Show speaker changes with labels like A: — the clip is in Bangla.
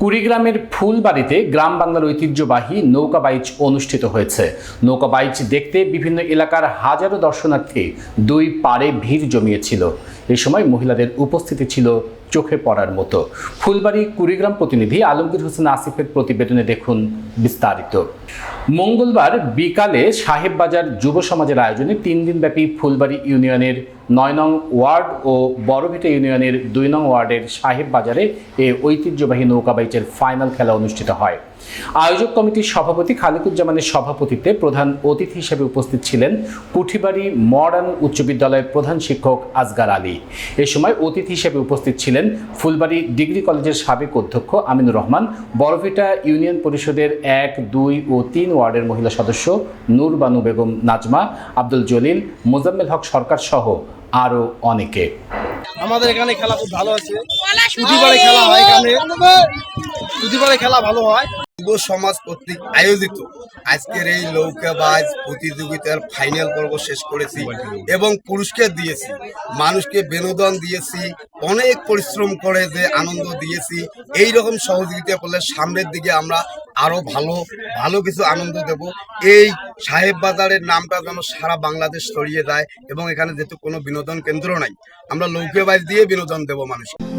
A: কুড়িগ্রামের ফুলবাড়িতে গ্রাম বাংলার ঐতিহ্যবাহী নৌকা বাইচ অনুষ্ঠিত হয়েছে। নৌকা বাইচ দেখতে বিভিন্ন এলাকার হাজারো দর্শনার্থী দুই পারে ভিড় জমিয়েছিল। এ সময় মহিলাদের উপস্থিতি ছিল চোখে পড়ার মতো। ফুলবাড়ি কুড়িগ্রাম প্রতিনিধি আলমগীর হোসেন আসিফের প্রতিবেদনে দেখুন বিস্তারিত। মঙ্গলবার বিকালে সাহেববাজার যুব সমাজের আয়োজনে তিন দিনব্যাপী ফুলবাড়ি ইউনিয়নের নয় নং ওয়ার্ড ও বড়ভিটা ইউনিয়নের দুই নং ওয়ার্ডের সাহেব বাজারে এ ঐতিহ্যবাহী নৌকাবাইচের ফাইনাল খেলা অনুষ্ঠিত হয়। আয়োজক কমিটির সভাপতি খালিকুজ্জামানের সভাপতিত্বে প্রধান অতিথি হিসেবে উপস্থিত ছিলেন কুঠিবাড়ি মডার্ন উচ্চ বিদ্যালয়ের প্রধান শিক্ষক আজগার আলী। এ সময় অতিথি হিসেবে উপস্থিত ছিলেন ফুলবাড়ি ডিগ্রি কলেজের সাবেক অধ্যক্ষ আমিনুর রহমান বড়ভিটা ইউনিয়ন পরিষদের এক দুই ও তিন ওয়ার্ডের মহিলা সদস্য নূর বানু বেগম নাজমা আব্দুল জলিল মোজাম্মেল হক সরকার সহ আরও অনেকে।
B: আমাদের এখানে খেলা খুব ভালো আছে। খেলা হয় এখানে। খেলা ভালো হয়।
C: যুব সমাজ কর্তৃক আয়োজিত। আজকের এই নৌকাবাজ প্রতিযোগিতার ফাইনাল পর্ব শেষ করেছি এবং পুরস্কার দিয়েছি। মানুষকে বিনোদন দিয়েছি, অনেক পরিশ্রম করে যে আনন্দ দিয়েছি। এই রকম সহযোগিতা করলে সামনের দিকে আমরা আরও ভালো ভালো কিছু আনন্দ দেব। এই সাহেব বাজারের নামটা যেন সারা বাংলাদেশ ছড়িয়ে যায় এবং এখানে যেহেতু কোনো বিনোদন কেন্দ্র নাই, আমরা লৌকেবাজ দিয়ে বিনোদন দেব মানুষকে।